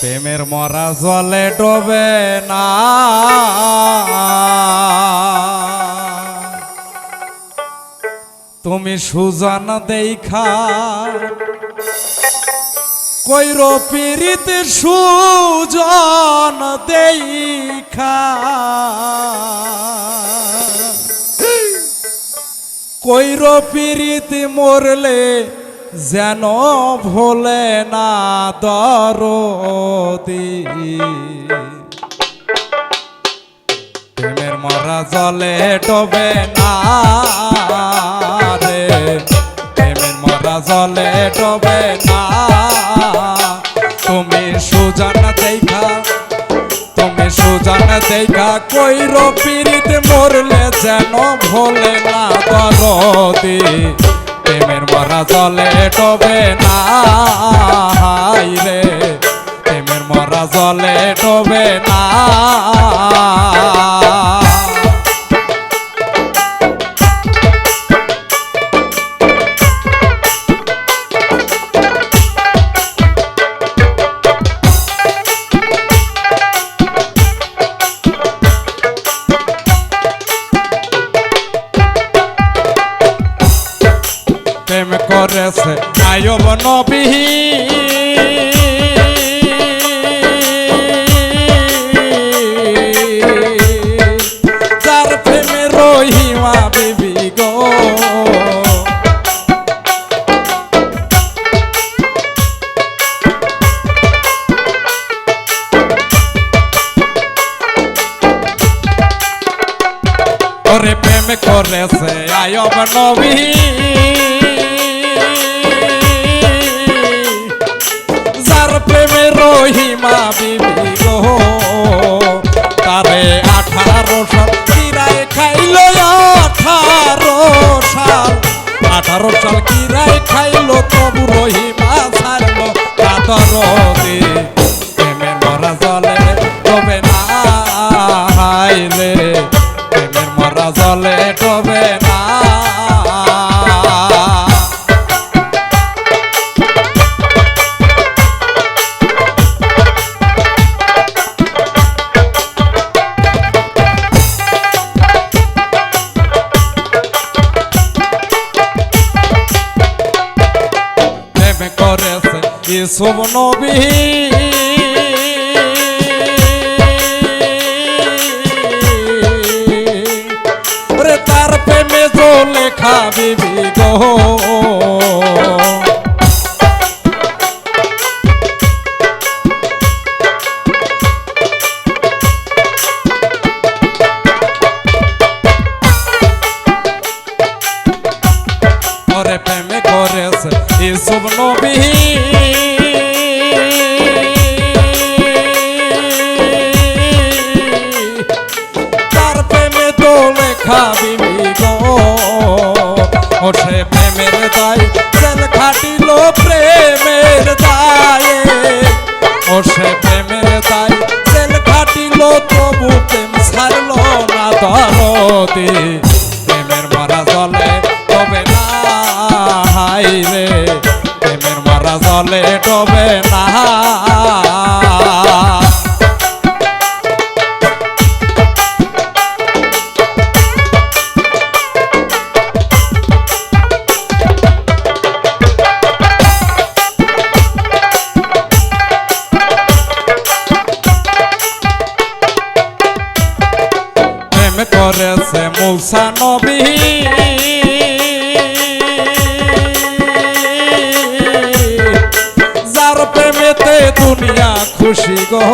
প্রেমের মরা জলে ডোবে না। তুমি সুজন দেখা কইর পীড়িত সুজন দেখা কইর পীড়িত মরলে যেন ভোলে না দরদি। প্রেমের মরা জলে ডোবে না রে। প্রেমের মরা জলে ডোবে না। তুমি সুজান দেখা তুমি সুজান দেখা কইর পীড়িত মরলে যেন ভোলে না দরদি। মরা জলে ডোবে না রে। প্রেমের মরা জলে ডোবে না করেছে আয়ব নবী। যার প্রেমে রহিমা বিবি গো। ওরে প্রেম করেছে আয়ব নবী। প্রেমে রহিমা বিবি তারে আঠারো সাল কিরায় খাইল, আঠারো সাল। আঠারো সাল কিরায় খাইল, তবু রহিমা ছাড়ল কাতর প্রেমে মরা জলে ইসুব নবী? রে তার প্রেমে তো লেখা বিবি গো। ওরে প্রেমে করেছে ইসুব নবী। বিবি গো ও সে প্রেমের দায়, জেল খাটিল প্রেমের দায়ে। ও সে প্রেমের দায়, জেল খাটিল, তবু প্রেম ছাড়ল না দরদি প্রেমের মারা জলে তবে না হাই রে। প্রেমের মারা জলে তবে না। মৌসা নবী। যার প্রেমেতে দুনিয়া খুশি গো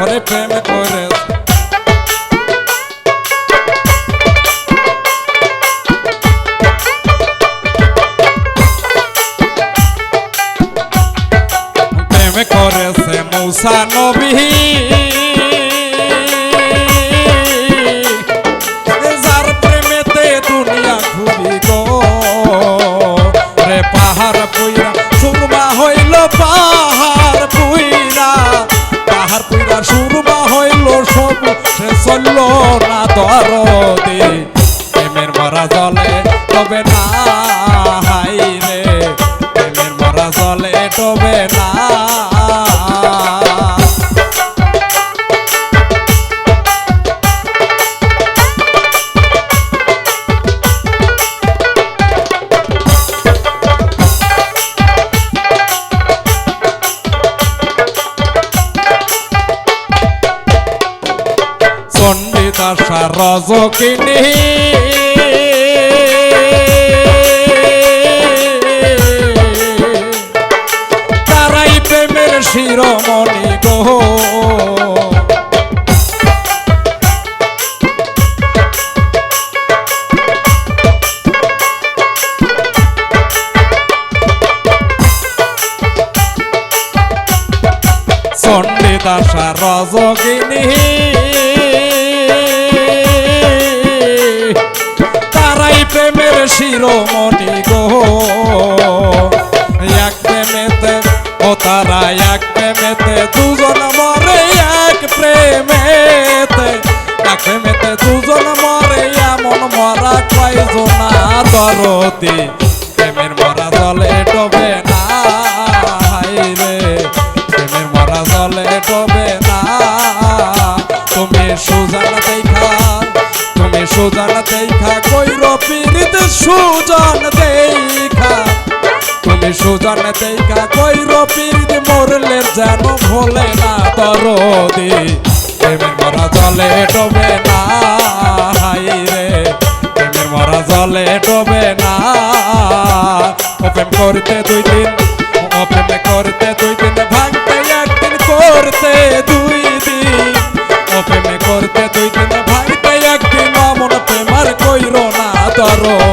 ওরে প্রেম করে। প্রেম করেছে মৌসা নবী। পাহাড় পুইরা, সুরমা হইল পাহাড় পুইরা। পাহাড় পুইরা, সুরমা হইল সব, সে চলল না দরদি। প্রেমের মরা জলে তবে না হাই রে প্রেমের মরা জলে ডোবে না দাসা রজকিনী। তারাই প্রেমের শিরোমণি গো। চণ্ডী দাসা শিরোমণি গো। এক প্রেমেতে ও তারা এক প্রেমেতে দুজন মরে এক প্রেমেতে। এক প্রেমেতে দুজন মরে এমন মরা কয়জনা দরদি। প্রেমের মরা জলে ডবে না রে। প্রেমের মরা জলে ডবে সুজন দেখা। তুমি সুজন দেখা, কইর পীড়িত মরলে যেন ভোলে না দরদি। প্রেমের মরা জলে ডবে না, হাই প্রেমের মরা জলে ডবে না। প্রেম করতে দুই দিন প্রেমে করতে দুই দিন, ভাঙতে একদিন করতে দুই দিন। প্রেমে করতে দুই দিন, ভাঙতে একদিন, অমন প্রেমার কইর না দরদি।